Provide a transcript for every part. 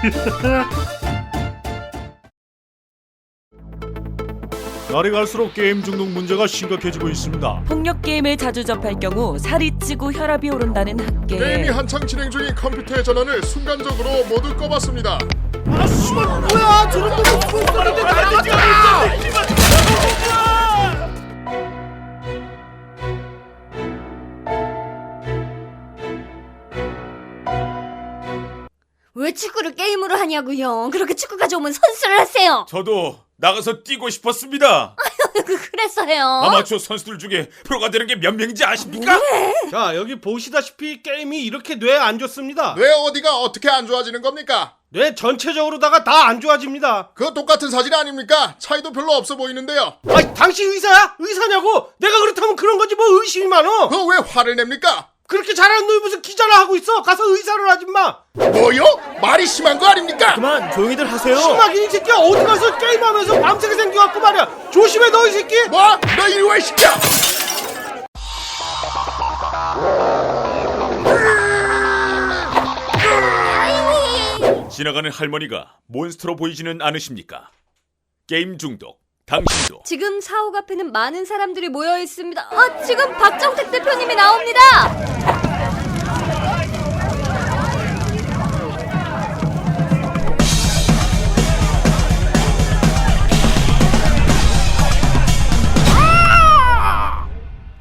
날이 갈수록 게임 중독 문제가 심각해지고 있습니다. 폭력 게임을 자주 접할 경우 살이 찌고 혈압이 오른다는 학계. 게임이 한창 진행 중인 컴퓨터의 전원을 순간적으로 모두 꺼봤습니다. 왜 축구를 게임으로 하냐고요? 그렇게 축구가 좋으면 선수를 하세요. 저도 나가서 뛰고 싶었습니다. 그랬어요. 아마추어 선수들 중에 프로가 되는 게 몇 명인지 아십니까? 자 여기 보시다시피 게임이 이렇게 뇌에 안 좋습니다. 뇌 어디가 어떻게 안 좋아지는 겁니까? 뇌 전체적으로다가 다 안 좋아집니다. 그거 똑같은 사진 아닙니까? 차이도 별로 없어 보이는데요. 아니 당신 의사야? 의사냐고? 내가 그렇다면 그런 거지 뭐 의심이 많어? 그거 왜 화를 냅니까? 그렇게 잘하는 놈이 무슨 기자를 하고 있어? 가서 의사를 하지 마. 뭐요? 말이 심한 거 아닙니까? 그만 조용히들 하세요. 심하긴 이 새끼야 어디 가서 게임하면서 밤새게 생겨갖고 말이야. 조심해 너 이 새끼. 뭐? 너 이리 와, 이 새끼야! 지나가는 할머니가 몬스터로 보이지는 않으십니까? 게임 중독. 당신도 지금 사옥 앞에는 많은 사람들이 모여 있습니다. 아, 지금 박정택 대표님이 나옵니다.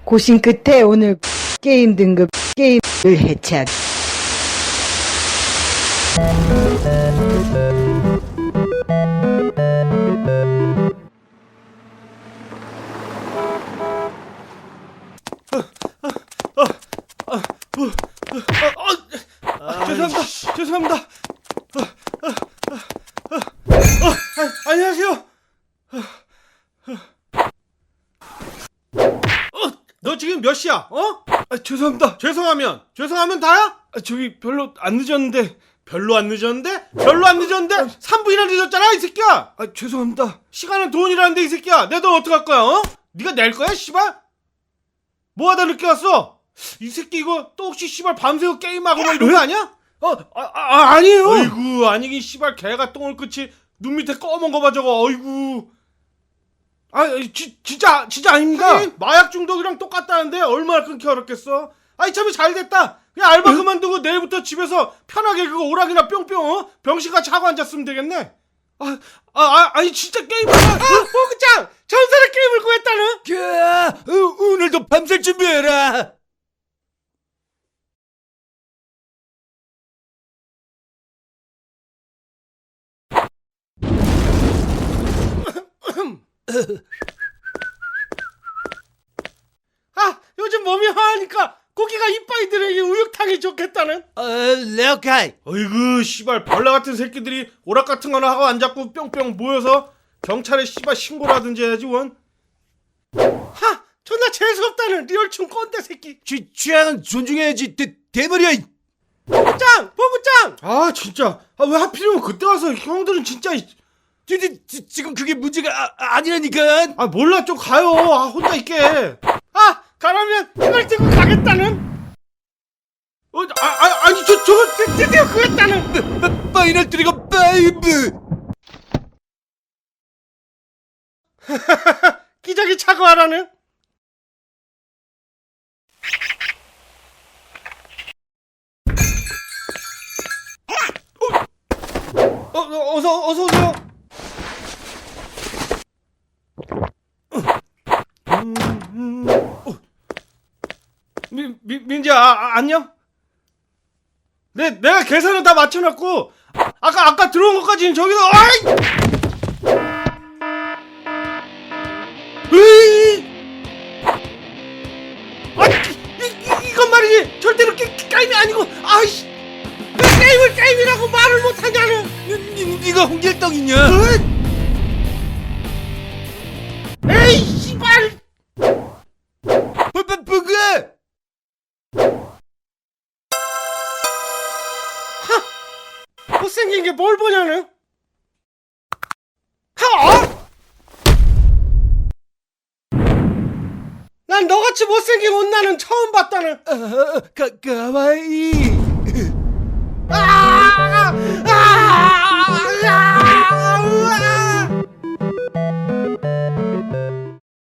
고심 끝에 오늘 게임 등급 게임을 해체하 아, 안녕하세요. 어, 너 지금 몇 시야? 어? 아, 죄송합니다. 죄송하면 죄송하면 다야? 아, 저기 별로 안 늦었는데 별로 안 늦었는데? 별로 안 늦었는데? 3분이나 늦었잖아 이 새끼야. 아, 죄송합니다. 시간은 돈이라는데 이 새끼야. 내 돈 어떡할 거야? 어? 네가 낼 거야 씨발? 뭐 하다 늦게 왔어? 이 새끼 이거 또 혹시 씨발 밤새고 게임하고 뭐 이런 거 아니야? 어, 아, 아, 아니에요. 어이구, 아니긴 씨발 개가 똥을 끝이 눈 밑에 검은 거 봐 저거. 어이구. 아, 지, 진짜 진짜 아닙니다. 마약 중독이랑 똑같다는데 얼마나 끊기 어렵겠어? 아이 참이 잘 됐다. 그냥 알바 그만두고 내일부터 집에서 편하게 그거 오락이나 뿅뿅 어? 병신같이 하고 앉았으면 되겠네. 아, 아, 아 아니 진짜 게임을 아, 호그짱 전설의 게임을 구했다는? 그, 오늘도 밤샐 준비해라. 아, 요즘 몸이 화하니까 고기가 들어있는 우육탕이 좋겠다는? 어, 레오카이. 어이구, 씨발, 벌레 같은 새끼들이 오락 같은 거나 하고 안 잡고 뿅뿅 모여서 경찰에 씨발 신고라든지 해야지, 원. 하! 존나 재수없다는 리얼충 꼰대 새끼. 취, 취향은 존중해야지. 대, 대머리야. 이- 보구짱! 보구짱! 아, 진짜. 아, 왜 하필이면 그때 와서 형들은 진짜. 이- 지, 지, 지, 지금 그게 문제가 아, 아니라니까. 아, 몰라, 좀 가요. 아, 혼자 있게. 아, 가라면 이걸 들고 가겠다는? 어, 아, 아, 아니, 저, 저거 드- 드디어 그랬다는? 파이널 트리거 파이브. 기저귀 차고 하라는? 어, 어, 어서, 어서 오세요. 음, 음, 어. 민, 민, 민지야, 아, 아, 안녕? 내, 내가 계산은 다 맞춰놨고, 아까, 아까 들어온 것까지는 저기서, 아이! 으이! 아, 이, 이, 이건 말이지 절대로 게, 게임이 아니고 아이씨 왜 게임을 게임이라고 말을 못하냐는 니, 니가 홍길동이냐? 에이 이게 뭘 보냐는? 하! 난 너같이 못생긴 온나는 처음 봤다는. 아, 어, 어, 어, 가, 가와이. 아! 아!